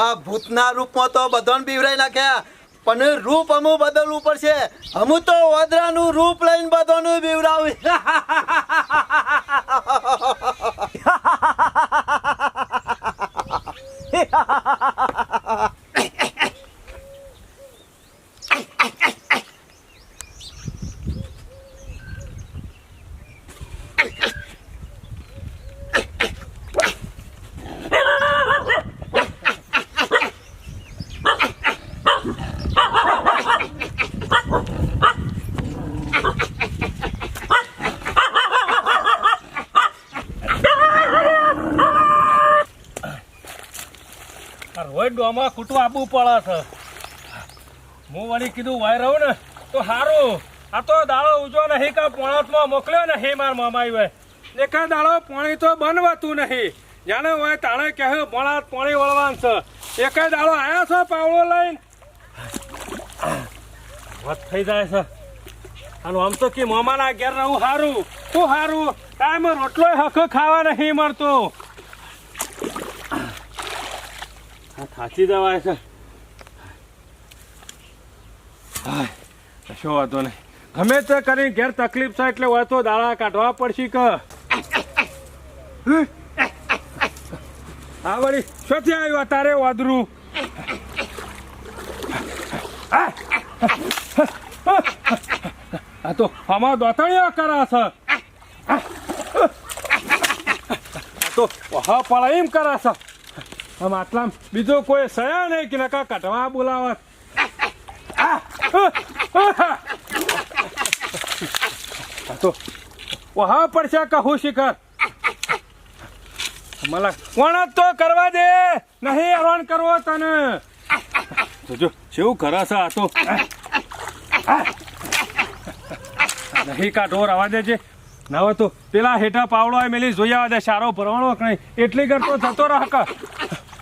ભૂતના રૂપમાં તો બધાને બીવરાઈ નાખ્યા. પણ રૂપ અમુ બદલવું પડશે. અમુ તો વદરાનું રૂપ લઈને બધાનું બીવરાવી આ રોજ ડોમાં ખૂટવા આપવું પડે છે. હું વળી કીધું, વાય રહું ને, તો સારું આ તો દાડો ઉજો નહીં કે પોણતમાં મોકલ્યો નહીં માર મામાઈ હોય એકા દાડો પાણી તો બનવાતું નહીં. જાણે હોય તાણે કહે પોણાત પાણી વળવાનું છે. એકા દાડો આવ્યા છો પાવડો લઈને? વાત થઈ જાય છે. અને આમ તો કે મામાના ઘેર રહું સારું શું સારું ટાઈમ રોટલો હક ખાવા નહીં મળતો. થાચી જવાય છે. હાય, કશો વાંધો નહીં. ગમે તે કરી ઘેર તકલીફ થાય એટલે હોય દાડા કાઢવા પડશે કે. હા વળી શોથી આવ્યું તારે વાદરું? આ તો આમાં દોતણીઓ કરા છે. તો હા પળા એમ કરે છે. આમ બીજો કોઈ સયા નહીં કે નકા કટવા બોલાવત તો પડશે કહું શિખર કોણ તો કરવા દે? નહીં હેરાન કરવો તને. જો શું છે આ તો નહીં કાઢો, રવા દેજે. ના તો પેલા હેઠા પાવડો મેલી આવવા દે, સારો ભરવાનો કઈ એટલી કરતો જતો ક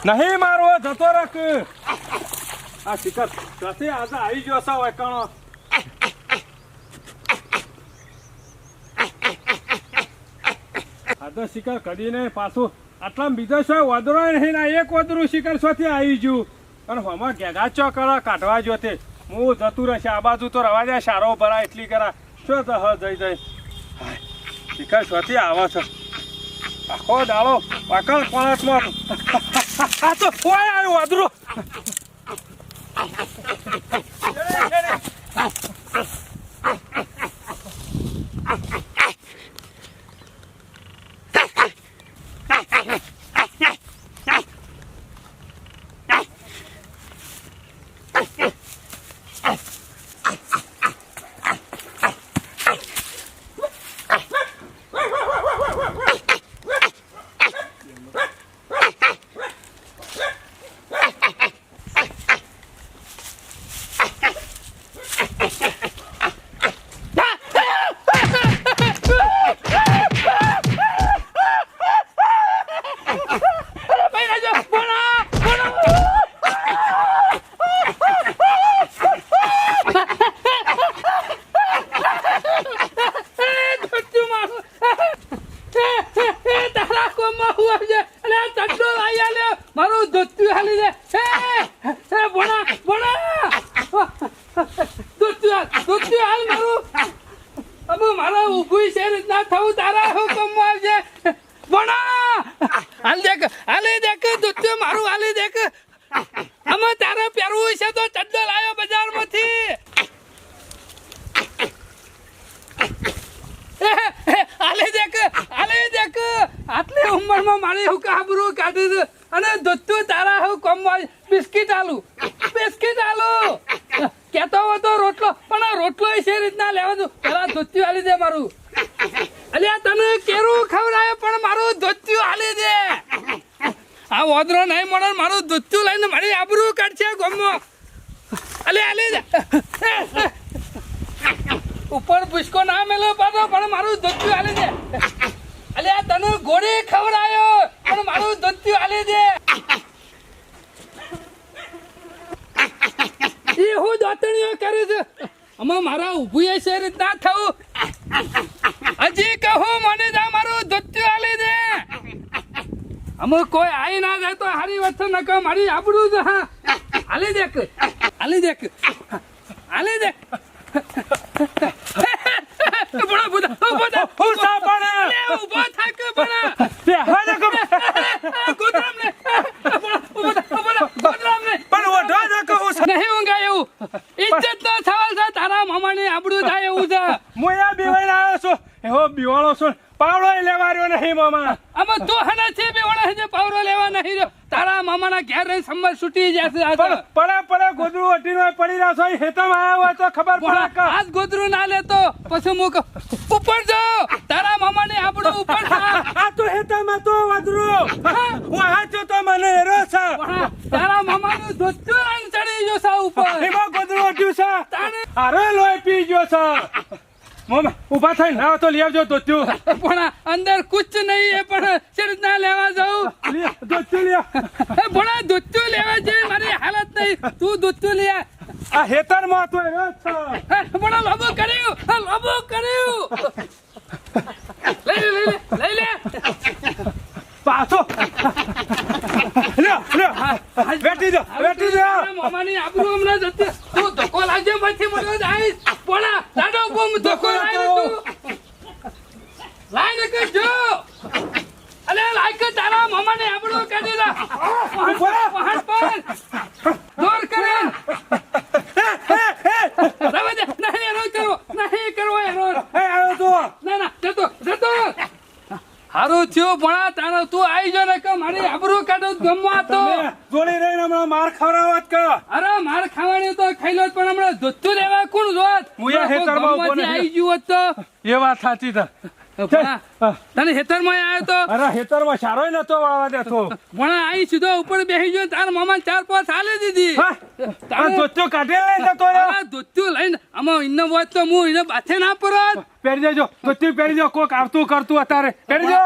નહીં મારવો જતો રખ. આ શિખર કથી આજે આવી ગયો છો, વેકણો. આ તો શિખર કરીને પાછું આટલા બીજો સો વધરો નહીં ના એક વધરું શિખર શોથી આવી ગયું. અને હમણાં ઘેગા ચો કરા કાઢવા જોતે હું જતું રહેશે, આ બાજુ તો રવા જાય સારો ભરા એટલી કરા. શું તો હ જઈ જઈ શિખર શોથી આવે છે. આખો દાડો વાકણ પણસમાં આ તો કોઈ આવ્યું વાદરો તારા કોમમાં હું આવી જાય અને આ ચડ્ડો લાવી આલ્યો મારું ધોતિયું હાલી દે હે હે ભણા ભણા આટલી ઉંમરમાં મારી હું કાબરું કાઢી અને દોતું તારા હું કમવા બિસ્કિટ આલુ બિસ્કિટ આલુ કેતો હતો રોટલો પણ આ રોટલો છે રીતના લેવાનું પેલા ધોત્યું આલી દે મારું અલ્યા તને કેરું ખવડાવે પણ મારું ધોત્યું આલી દે આ ઓદરો નહીં મળે મારું ધોત્યું લઈને મારી આબરૂ કાઢશે ગમો અલે આલી દે ઉપર પુષ્કો ના મેલો પાછો પણ મારું ધોત્યું હાલી દે અલે આ તને ગોળી ખવડાયો પણ મારું ધોત્યું હાલી દે કરે છે આમાં મારા ઊભું એ રીત ના થવું. હજી કહું મને જા મારું ધોત્યું આલી દે. અમે કોઈ આવી ના જાય તો હારી વાત ન કહો મારી આબડું જ હા. આલી દેખ આલી દેખ. આલી દે. બડા બડા બડા ઊભો થાક બડા તે હવે કમ ગોતરામ ને ઊભો થા ઊભો થા ગોતરામ ને પણ ઓઢો જ કહું છું નહીં ઊંઘાય એવું ઇજ્જત નો સવાલ છે તારા મામાની આબરૂ થાય એવું છે હું અહીંયા બીવાઈને આવ્યો છું એવો બીવાળો છું પાવડો લેવા રહ્યો નહીં મામા આમાં તું હના છે બે વણા છે પાવરો લેવા નહીં રહ્યો તારા મામાના ઘેર રહીને સંભાળ છૂટી જશે આ તો. પણ પડે પડે ગોદડું અટીનો રહ્યા હેતામાં આવ્યા હોય તો ખબર પડે કે આજ ગોદરું ના લેતો પછી મુક ઉપર જાઓ તારા મામાને આપણો ઉપર આ તો હેતામાં તો વાદરું હું. હાચો તો મને હેરો છે. તારા મામાનું ધોતું રંગ ચડી ગયો સા ઉપર. એમાં ગોદડું અટ્યું છે. અરે લોય પી ગયો છે. મમ્મી ઊભા થઈ ના તો લઈ આવજો ધોત્યું. પણ અંદર કુછ નહીં એ પણ શેર ના લેવા જાઉં. લે, ધોત્યું લે. એ ભણા દૂધતું લેવા જે મારી હાલત નહીં. તું દૂધતું લે. આ હેતરમાં તો હેરો જ છે. હે, ભણા લાંબુ કર્યું. લાંબુ કર્યું. લઈ લે લઈ લે પાછો. લ્યો લ્યો. બેઠી જો બેઠી જો. મામાની આબરૂ હમણાં જતી. તું ધક્કો લાગજે પછી મને આવીશ. ભણા દાડો બૂમ ધક્કો લાગે તું. લાઈને કે જો. અલે લાઈક તારા મામાને આબરૂ કાઢી દે. પહાડ પર દોર કરે રવા દે નહીં એનો કરવો નહીં કરવો એનો એ આવ્યો તો ના ના જતો જતો થયું ભણા તારો તું આવી જો ને કે મારી આબરૂ કાઢો ગમવા તો. જોડી રહીને હમણાં માર ખવડાવત કે. અરે માર ખાવાની તો ખાઈ લો પણ હમણાં ધોતું લેવા કોણ જોત હું એ હેતરમાં નથી. આવી ગયું તો. એ વાત સાચી છે. તને હેતરમાં આવ્યો તો? અરે હેતરમાં સારોય નતો વાળવા દેતો. ભણા આવી સીધો ઉપર બેસી ગયો તાર મામા ચાર પાંચ હાલે દીધી. તાર ધોત્યો કાઢી લઈ જતો રે અરે ધોતું લઈને આમાં ઇન્નો વાત તો હું એને બાથે ના પરત પહેરી દેજો. ધોત્યું પહેરી દો કોક આવતું કરતું અત્યારે. પહેરી દો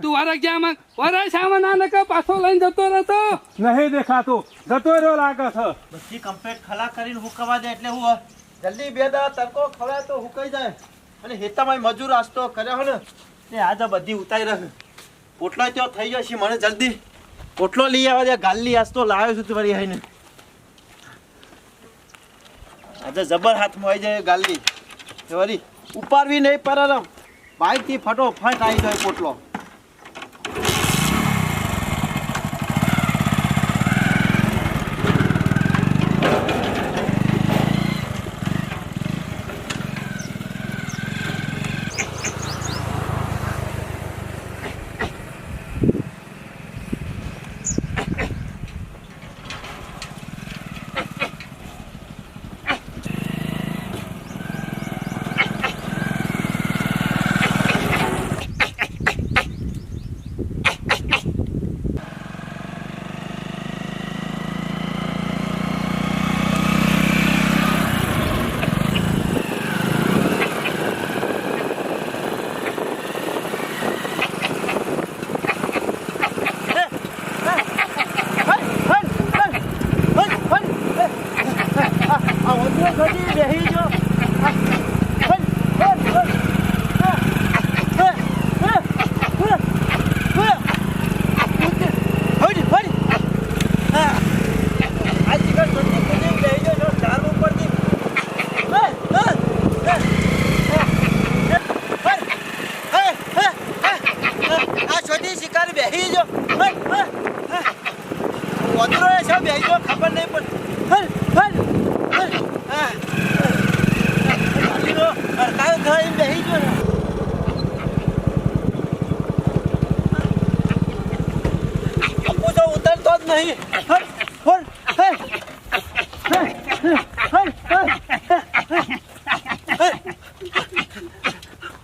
તું વરક ગયા માં વારા સામે ના નકે પાછો લઈને જતો રહેતો? નહીં દેખાતું. જતો રહ્યો લાગે છે. બધી કમ્પ્લેટ ખલા કરીને હુકવા દે એટલે હું જલ્દી બે દા તડકો ખવાય તો હુકાઈ જાય. અને હેતામાં મજૂર આસ્તો કર્યો ને તે આજે બધી ઉતારી રહ્યો પોટલો તો થઈ જશે મને જલ્દી. પોટલો લઈ આવે છે ગાલી આસ્તો લાવ્યો છું તું વળી આઈને આજે જબર હાથમાં આવી જાય ગાલી વરી વળી ઉપાડવી નહીં પર બાઈકથી ફટોફટ આવી જાય પોટલો.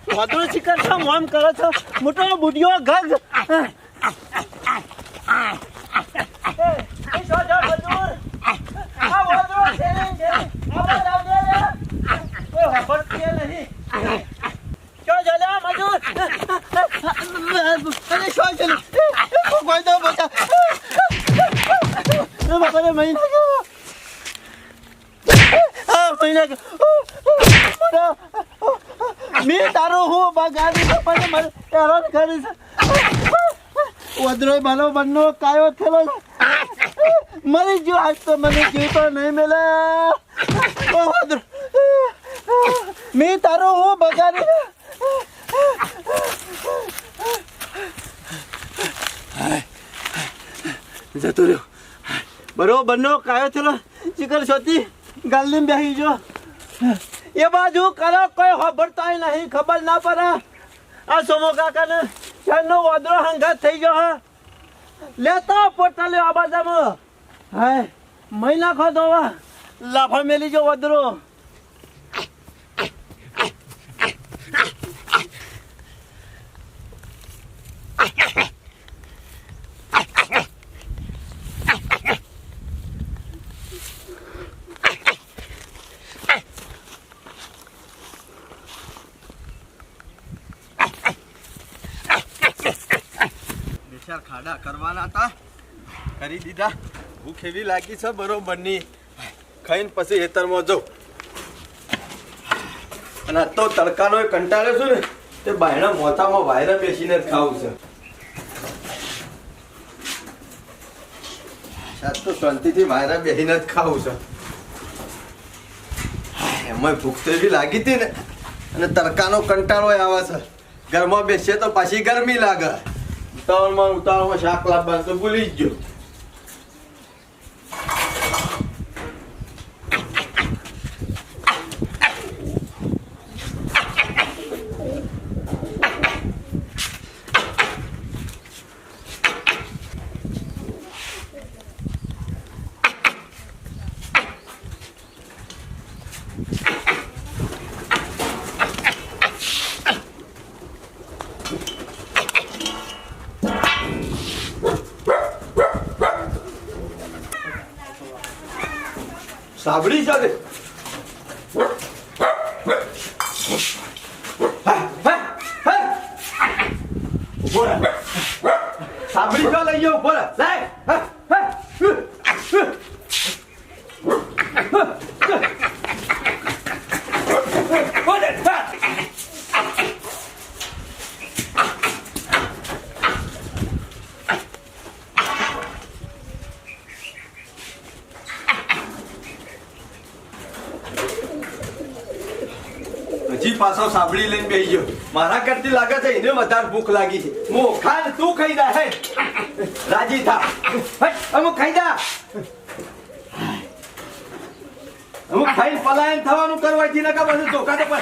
વદરો શિકાર છો મોમ કરો છો. મોટો બુડિયો ગગ એ શો જો મજૂર આ વદરો છે ને છે આવા જાવ દે રે કોઈ ખબર કે નહીં શો જલે મજૂર અરે શો જલે કોઈ દો બચા બાપા રે મહિના ગયો મહિના કે મને મેં તારો હું બગાડી તો પણ મને હેરાન કરી છે વદરો મારો બનનો કાયો થયેલો મરી ગયો આજ તો મને જીવ તો નહીં મેલે ઓ વદરો મેં તારો હું બગાડી જતો રહ્યો. બરોબર નો કાયો થેલો. ચિકન સોતી ગાલની બેસી જો. એ બાજુ કરો, કોઈ ખબરતા નહીં, ખબર ના પડે. આ સોમો કાકાને ચારનો વાદળો હંગાત થઈ ગયો, હા. લેતા પોતા લ્યો આ બાજામાં હાય મહિના ખો દો લાફા મેલી જો વાદળો. ખાડા કરવાના હતા. કરી દીધા. ભૂખ એવી લાગી છે બરોબરની ખાઈને પછી હેતરમાં જો અને તો તડકાનો એ કંટાળ્યો છું ને, તે બાયણા મોતામાં વાયરા બેસીને જ ખાવું છે. આજ તો શાંતિથી વાયરા બેસીને જ ખાવું છે. એમાં ભૂખ તો એવી લાગી હતી ને, અને તડકાનો કંટાળો આવે છે. ઘરમાં બેસીએ તો પાછી ગરમી લાગે. ઉતાવળમાં ઉતાવળમાં શાક લાવવાનું તો ભૂલી જ ગયો. સાંભળી છે સાંભળી છો લઈ જાઓ બોલે લાય હજી પાછો સાંભળી લઈને બેહી ગયો. મારા કરતી લાગે છે એને વધારે ભૂખ લાગી છે. હું ખાન, તું ખાઈ દે હે. રાજી થા. અમુક ખાઈ દા અમુક ખાઈ પલાયન થવાનું કરવાથી નકા બધું ધોકા તો પર